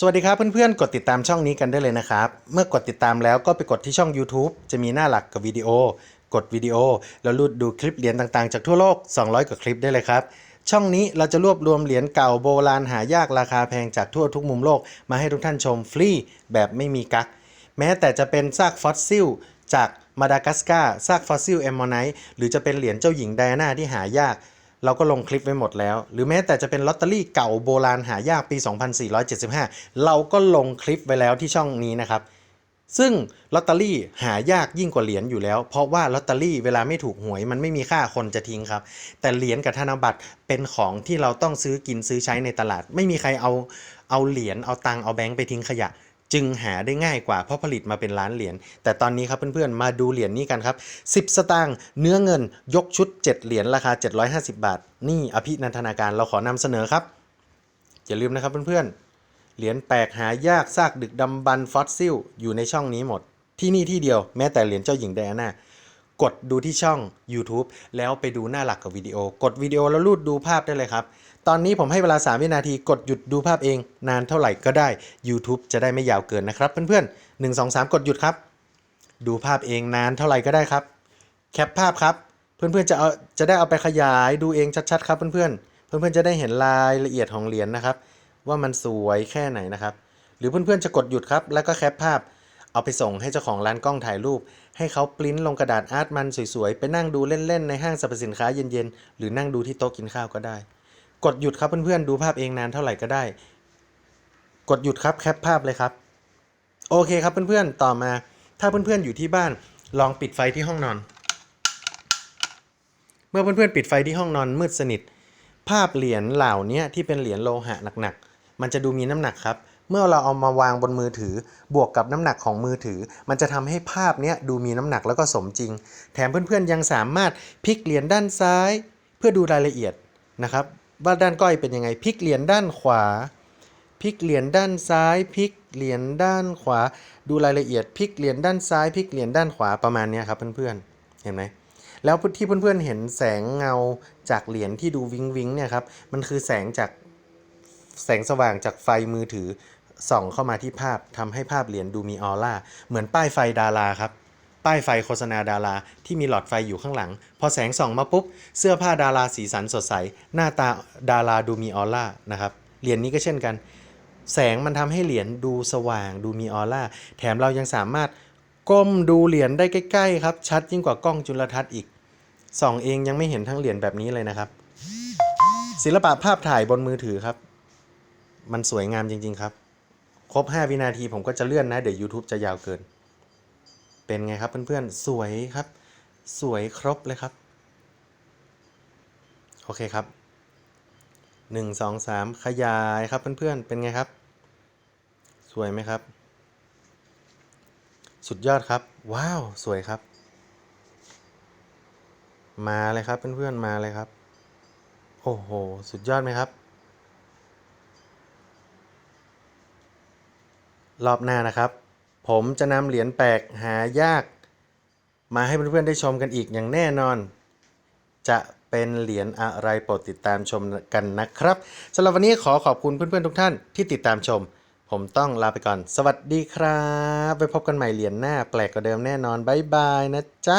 สวัสดีครับเพื่อนๆ กดติดตามช่องนี้กันได้เลยนะครับ เมื่อกดติดตามแล้วก็ไปกดที่ช่อง YouTube จะมีหน้าหลักกับวิดีโอ กดวิดีโอ แล้วรูดดูคลิปเหรียญต่างๆ จากทั่วโลก 200 กว่าคลิปได้เลยครับ ช่องนี้เราจะรวบรวมเหรียญเก่าโบราณหายากราคาแพงจากทั่วทุกมุมโลก มาให้ทุกท่านชมฟรีแบบไม่มีกักแม้แต่จะเป็นซากฟอสซิลจากมาดากัสการ์ซากฟอสซิลแอมโมไนต์หรือจะเป็นเหรียญเจ้าหญิงไดอาน่าที่หายาก เราก็ลงคลิปไว้หมดแล้ว หรือแม้แต่จะเป็นลอตเตอรี่เก่าโบราณหายากปี 2475 เราก็ลงคลิปไว้แล้วที่ช่องนี้นะครับ ซึ่งลอตเตอรี่หายากยิ่งกว่าเหรียญอยู่แล้ว เพราะว่าลอตเตอรี่เวลาไม่ถูกหวยมันไม่มีค่าคนจะทิ้งครับ แต่เหรียญกับธนบัตรเป็นของที่เราต้องซื้อกินซื้อใช้ในตลาด ไม่มีใครเอาเอาเหรียญเอาตังเอาแบงค์ไปทิ้งขยะ จึงหาได้ง่ายกว่าเพราะผลิตมาเป็นล้านเหรียญ แต่ตอนนี้ครับเพื่อนๆ มาดูเหรียญนี้กันครับ 10 สตางค์เนื้อเงินยกชุด 7 เหรียญราคา 750 บาท นี่อภินันทนาการเราขอนำเสนอครับ อย่าลืมนะครับเพื่อนๆ เหรียญแปลกหายากซากดึกดำบรรพ์ฟอสซิลอยู่ในช่องนี้หมด ที่นี่ที่เดียวแม้แต่เหรียญเจ้าหญิงไดอาน่ากดดูที่ช่อง YouTube แล้วไปดูหน้าหลักกับวิดีโอ กดวิดีโอแล้วรูดดูภาพได้เลยครับ ตอนนี้ผมให้เวลา 3 วินาทีกดหยุดดูภาพเอง นานเท่าไหร่ก็ได้ YouTube จะได้ไม่ยาวเกินนะครับเพื่อนๆ 1 2 3 กดหยุดครับ ดูภาพเองนานเท่าไหร่ก็ได้ครับ แคปภาพครับ เพื่อนๆจะเอาจะได้เอาไปขยายดูเองชัดๆครับเพื่อนๆ เพื่อนๆจะได้เห็นรายละเอียดของเหรียญนะครับ ว่ามันสวยแค่ไหนนะครับ หรือเพื่อนๆจะกดหยุดครับ แล้วก็แคปภาพ เอาไปส่งให้เจ้าของร้านกล้องถ่ายรูป ให้เขาปริ้นลงกระดาษอาร์ตมันสวยๆไปนั่งดูเล่นๆในห้างสรรพสินค้าเย็นๆ หรือนั่งดูที่โต๊ะกินข้าวก็ได้ กดหยุดครับเพื่อนๆดูภาพเองนานเท่าไหร่ก็ได้ กดหยุดครับแคปภาพเลยครับ โอเคครับเพื่อนๆต่อมา ถ้าเพื่อนๆอยู่ที่บ้านลองปิดไฟที่ห้องนอน เมื่อเพื่อนๆปิดไฟที่ห้องนอนมืดสนิท ภาพเหรียญเหล่านี้ที่เป็นเหรียญโลหะหนักๆ มันจะดูมีน้ำหนักครับ เมื่อเราเอามาวางบนมือถือ บวกกับน้ำหนักของมือถือ มันจะทำให้ภาพนี้ดูมีน้ำหนักแล้วก็สมจริง แถมเพื่อนๆยังสามารถพลิกเหรียญด้านซ้าย เพื่อดูรายละเอียดนะครับ ว่าด้านก้อยเป็นยังไงพลิกเหรียญด้านขวาพลิกเหรียญด้านซ้ายพลิกเหรียญด้านขวา ดูรายละเอียดพลิกเหรียญด้านซ้ายพลิกเหรียญด้านขวาประมาณนี้ครับเพื่อนๆเห็นไหมแล้วที่เพื่อนๆเห็นแสงเงาจากเหรียญที่ดูวิงวิงเนี่ยครับมันคือแสงจากแสงสว่างจากไฟมือถือส่องเข้ามาที่ภาพทำให้ภาพเหรียญดูมีออร่าเหมือนป้ายไฟดาราครับ ป้ายไฟโฆษณาดาราที่มีหลอดไฟอยู่ข้างหลัง พอแสงส่องมาปุ๊บ เสื้อผ้าดาราสีสันสดใส หน้าตาดาราดูมีออร่านะครับเหรียญนี้ก็เช่นกัน แสงมันทำให้เหรียญดูสว่าง ดูมีออร่าแถมเรายังสามารถก้มดูเหรียญได้ใกล้ๆครับ ชัดยิ่งกว่ากล้องจุลทรรศน์อีกส่องเองยังไม่เห็นทั้งเหรียญแบบนี้เลยนะครับ ศิลปะภาพถ่ายบนมือถือครับ มันสวยงามจริง ๆ ครับ ครบ 5 วินาทีผมก็จะเลื่อนนะ เดี๋ยว YouTube จะยาวเกิน เป็นไงครับเพื่อนๆ สวยครับ สวยครบเลยครับ โอเคครับ 1 2 3 ขยายครับเพื่อนๆ เป็นไงครับ สวยไหมครับ สุดยอดครับ ว้าว สวยครับ มาเลยครับเพื่อนๆ มาเลยครับ โอ้โห สุดยอดไหมครับรอบหน้านะครับ ผมจะนำเหรียญแปลกหายาก มาให้เพื่อนๆได้ชมกันอีกอย่างแน่นอน จะเป็นเหรียญอะไรโปรดติดตามชมกันนะครับสำหรับวันนี้ขอขอบคุณเพื่อนๆทุกท่านที่ติดตามชม ผมต้องลาไปก่อน สวัสดีครับ ไปพบกันใหม่เหรียญหน้าแปลกกว่าเดิมแน่นอนบ๊ายบายนะจ๊ะ